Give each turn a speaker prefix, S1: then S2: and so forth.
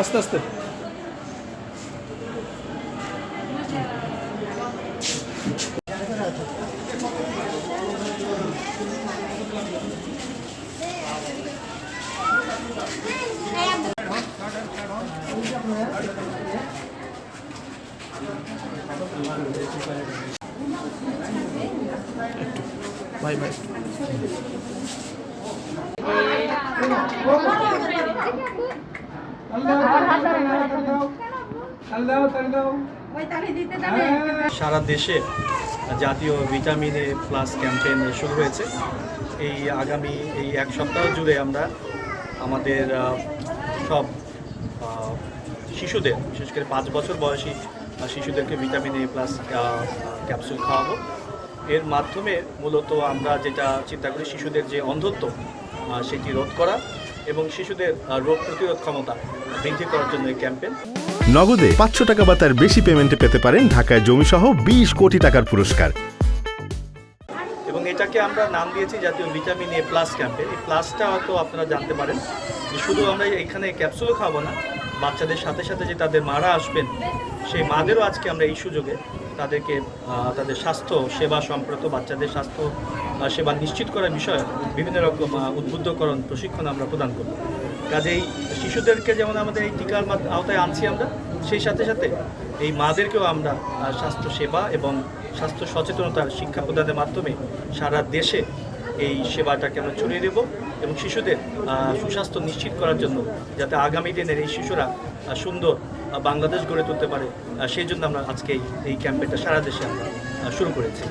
S1: আস্তে আস্তে। ভাই ভাই
S2: সারা দেশে জাতীয় ভিটামিন এ প্লাস ক্যাম্পেইন শুরু হয়েছে। এই আগামী এই এক সপ্তাহ জুড়ে আমরা আমাদের সব শিশুদের, বিশেষ করে পাঁচ বছর বয়সী শিশুদেরকে ভিটামিন এ প্লাস ক্যাপসুল খাওয়াবো। এর মাধ্যমে মূলত আমরা যেটা চিন্তা করি শিশুদের যে অন্ধত্ব সেটি রোধ করা এবং শিশুদের রোগ প্রতিরোধ ক্ষমতা বৃদ্ধি করার জন্য এই ক্যাম্পেইন।
S3: নগদে পাঁচশো টাকা বা তার বেশি পেমেন্টে পেতে পারেন ঢাকায় জমিসহ বিশ কোটি টাকার পুরস্কার।
S2: এবং এটাকে আমরা নাম দিয়েছি জাতীয় ভিটামিন এ প্লাস ক্যাম্পে এই প্লাসটা হয়তো আপনারা জানতে পারেন যে শুধু আমরা এখানে ক্যাপসুলও খাব না বাচ্চাদের সাথে সাথে যে তাদের মারা আসবেন সেই মাদেরও আজকে আমরা এই সুযোগে তাদেরকে তাদের স্বাস্থ্য, সেবা সম্প্রত বাচ্চাদের স্বাস্থ্য সেবা নিশ্চিত করার বিষয়ে বিভিন্ন রকম উদ্বুদ্ধকরণ, প্রশিক্ষণ আমরা প্রদান করব। কাজেই শিশুদেরকে যেমন আমাদের এই টিকার আওতায় আনছি আমরা, সেই সাথে সাথে এই মাদেরকেও আমরা স্বাস্থ্য সেবা এবং স্বাস্থ্য সচেতনতার শিক্ষা প্রদানের মাধ্যমে সারা দেশে এই সেবাটাকে আমরা ছড়িয়ে দেব এবং শিশুদের সুস্বাস্থ্য নিশ্চিত করার জন্য যাতে আগামী দিনের এই শিশুরা সুন্দর বাংলাদেশ গড়ে তুলতে পারে সেই জন্য আমরা আজকে এই- ক্যাম্পেনটা সারা দেশে আমরা শুরু করেছি।